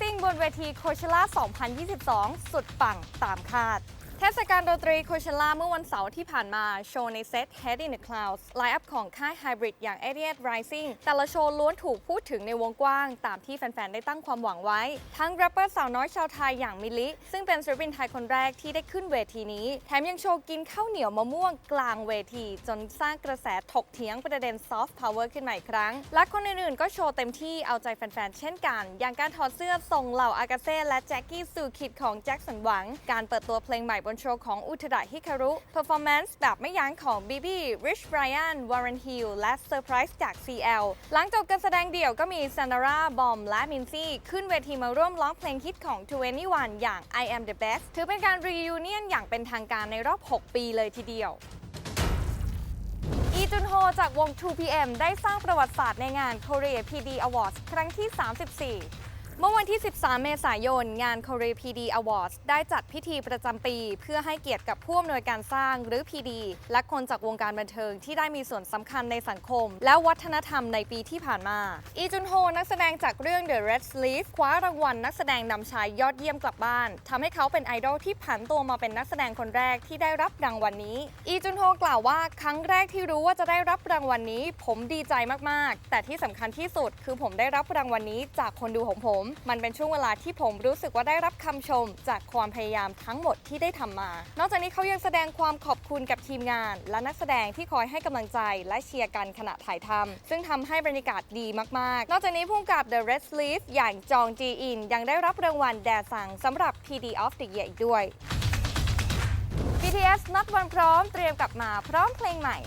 ซิงบนเวทีโคเชล่า 2022 สุดปังตามคาด เทศกาลดนตรี Coachella เมื่อวันเสาร์ที่ผ่านมา โชว์ในเซต Head in the Clouds ไลฟ์อัพของค่าย Hybrid อย่าง a d i o t Rising แต่ละโชว์ล้วนถูกพูดถึงในวงกว้าง ตามที่แฟน ๆ ได้ตั้งความหวังไว้ ทั้งแรปเปอร์สาวน้อยชาวไทยอย่างมิลิ ซึ่งเป็นศิลปินไทยคนแรกที่ได้ขึ้นเวทีนี้ แถมยังโชว์กินข้าวเหนียวมะม่วงกลางเวที จนสร้างกระแสถกเถียงประเด็น Soft Power ขึ้นมาอีกครั้ง และคนอื่นๆก็โชว์เต็มที่เอาใจแฟน ๆ เช่นกัน อย่างการถอดเสื้อส่งเหล่าอากาเซ่และแจ็คกี้สู่ขิดของแจ็คสันหวัง การเปิดตัวเพลงใหม่บนโชว์ของอุทดะฮิคารุเพอร์ฟอร์แมนซ์แบบไม่ยั้งของบีบี้ริชไบรอันวอร์เรนฮิลและเซอร์ไพรส์จาก CL หลังจบการแสดงเดี่ยวก็มีซานาราบอมและมินซี่ ขึ้นเวทีมาร่วมร้องเพลงฮิตของ 21 อย่าง I Am the Best ถือเป็นการรียูเนียนอย่างเป็นทางการในรอบ 6 ปีเลยทีเดียวอีจุนโฮจากวง 2PM ได้สร้างประวัติศาสตร์ในงาน Korea PD Awards ครั้งที่ 34 เมื่อวันที่ 13 เมษายน งาน Korea PD Awards ได้จัดพิธีประจำปี เพื่อให้เกียรติกับผู้อำนวยการสร้างหรือ PD และคนจากวงการบันเทิงที่ได้มีส่วนสำคัญในสังคม และวัฒนธรรมในปีที่ผ่านมา อีจุนโฮนักแสดงจากเรื่อง The Red Sleeve คว้ารางวัลนักแสดงนำชายยอดเยี่ยมกลับบ้านทำให้เขาเป็นไอดอลที่ผันตัวมาเป็นนักแสดงคนแรกที่ได้รับรางวัลนี้อีจุนโฮกล่าวว่าครั้งแรกที่รู้ว่าจะได้รับรางวัลนี้ ผมดีใจมากๆ แต่ที่สำคัญที่สุดคือผมได้รับรางวัลนี้จากคนดูของผมมันเป็นช่วงเวลาที่ผมรู้สึกว่าได้รับคำชม จากความพยายามทั้งหมดที่ได้ทำมา นอกจากนี้เขายังแสดงความขอบคุณกับทีมงาน และนักแสดงที่คอยให้กำลังใจและเชียร์กันขณะถ่ายทำซึ่งทำให้บรรยากาศดีมากๆ นอกจากนี้ผู้กำกับ The Red Sleeve อย่างจองจีอินยังได้รับรางวัลแดซังสำหรับ PD of the Year อีกด้วย BTS นัดวันพร้อมเตรียมกลับมาพร้อมเพลงใหม่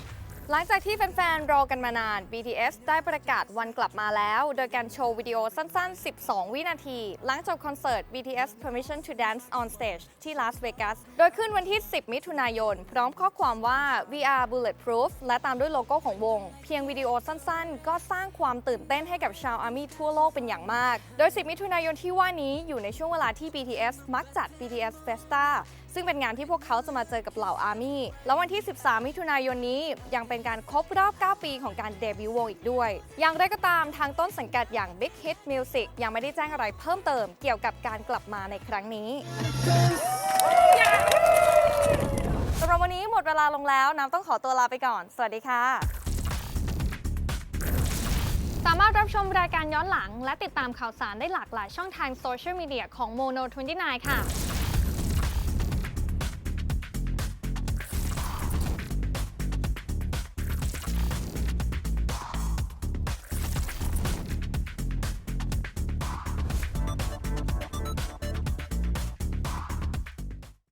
หลังจากที่แฟนๆ รอกันมานาน BTS ได้ประกาศวันกลับมาแล้ว โดยการโชว์วิดีโอสั้นๆ 12 วินาที หลังจบคอนเสิร์ต BTS Permission to Dance on Stage ที่ลาสเวกัส โดยขึ้นวันที่ 10 มิถุนายน พร้อมข้อความว่า VR Bulletproof และตามด้วยโลโก้ของวง เพียงวิดีโอสั้นๆ ก็สร้างความตื่นเต้นให้กับชาวอาร์มี่ทั่วโลกเป็นอย่างมาก โดย 10 มิถุนายนที่ว่านี้อยู่ในช่วงเวลาที่ BTS มักจัด BTS Festa ซึ่งเป็นงานที่พวกเขาจะมาเจอกับเหล่าอาร์มี่ แล้ววันที่ 13 มิถุนายนนี้ยังเป็นเป็นการครบรอบ 9 ปีของการเดบิวต์วงอีกด้วย อย่างไรก็ตามทางต้นสังกัดอย่าง Big Hit Music ยังไม่ได้แจ้งอะไรเพิ่มเติมเกี่ยวกับการกลับมาในครั้งนี้สำหรับวันนี้หมดเวลาลงแล้ว น้ำต้องขอตัวลาไปก่อน สวัสดีค่ะ สามารถรับชมรายการย้อนหลัง และติดตามข่าวสารได้หลากหลายช่องทางโซเชียลมีเดียของ Mono 29 ค่ะ